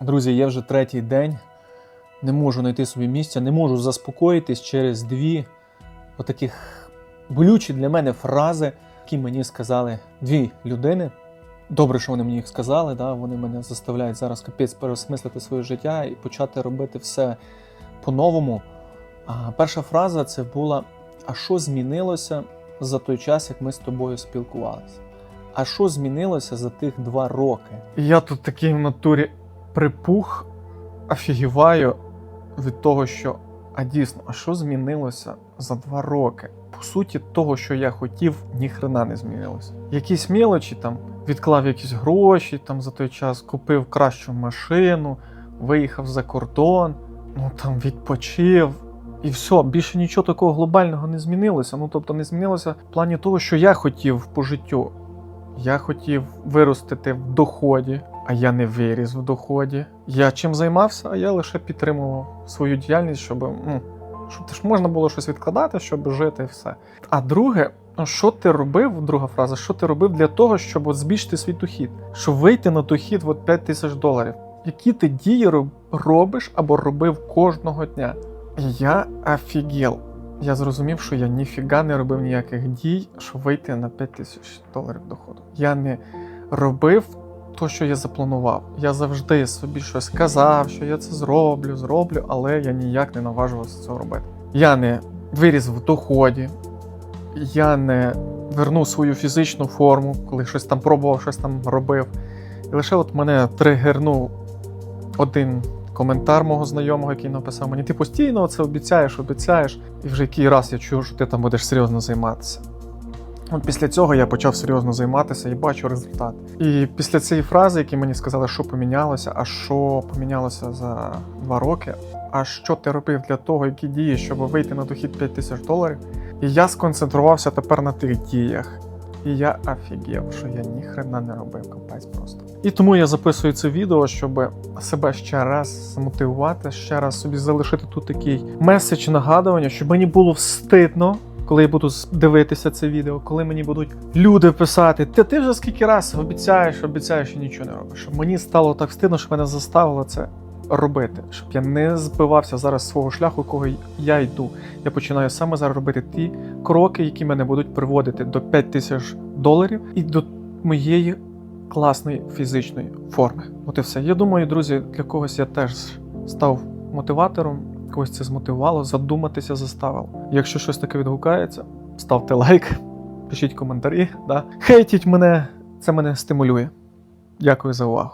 Друзі, є вже третій день. Не можу знайти собі місця, не можу заспокоїтись через дві отаких болючі для мене фрази, які мені сказали дві людини. Добре, що вони мені їх сказали. Да? Вони мене заставляють зараз капець переосмислити своє життя і почати робити все по-новому. А перша фраза це була: А що змінилося за той час, як ми з тобою спілкувалися? А що змінилося за тих два роки? Я тут такий в натурі припух, офігіваю від того, що а дійсно, а що змінилося за два роки? По суті, того, що я хотів, ніхрена не змінилося. Якісь мелочі там відклав якісь гроші там за той час, купив кращу машину, виїхав за кордон, ну там відпочив. І все, більше нічого такого глобального не змінилося. Ну тобто не змінилося в плані того, що я хотів по життю. Я хотів виростити в доході, а я не виріс в доході. Я чим займався, а я лише підтримував свою діяльність, щоб, ну, щоб ж можна було щось відкладати, щоб жити і все. А друге, що ти робив, друга фраза, що ти робив для того, щоб от збільшити свій дохід, щоб вийти на дохід от 5 тисяч доларів. Які ти дії робиш або робив кожного дня? Я офігел. Я зрозумів, що я ніфіга не робив ніяких дій, щоб вийти на 5 тисяч доларів доходу. Я не робив то, що я запланував. Я завжди собі щось казав, що я це зроблю, зроблю, але я ніяк не наважувався цього робити. Я не виріс в доході, я не вернув свою фізичну форму, коли щось там пробував, щось там робив. І лише от мене тригернув один коментар мого знайомого, який написав мені: ти постійно це обіцяєш, обіцяєш, і вже який раз я чую, що ти там будеш серйозно займатися. От після цього я почав серйозно займатися і бачу результат. І після цієї фрази, які мені сказали, що помінялося, а що помінялося за два роки, а що ти робив для того, які дії, щоб вийти на дохід 5 тисяч доларів. І я сконцентрувався тепер на тих діях. І я офігів, що я ніхрена не робив капець просто. І тому я записую це відео, щоб себе ще раз змотивувати, ще раз собі залишити тут такий меседж нагадування, щоб мені було встидно, коли я буду дивитися це відео, коли мені будуть люди писати, ти, ти вже скільки раз обіцяєш, обіцяєш і нічого не робиш. Мені стало так стидно, що мене заставило це робити, щоб я не збивався зараз свого шляху, кого я йду. Я починаю саме зараз робити ті кроки, які мене будуть приводити до 5 тисяч доларів і до моєї класної фізичної форми. От і все. Я думаю, друзі, для когось я теж став мотиватором, когось це змотивувало, задуматися заставило. Якщо щось таке відгукається, ставте лайк, пишіть коментарі, да. хейтіть мене, це мене стимулює. Дякую за увагу.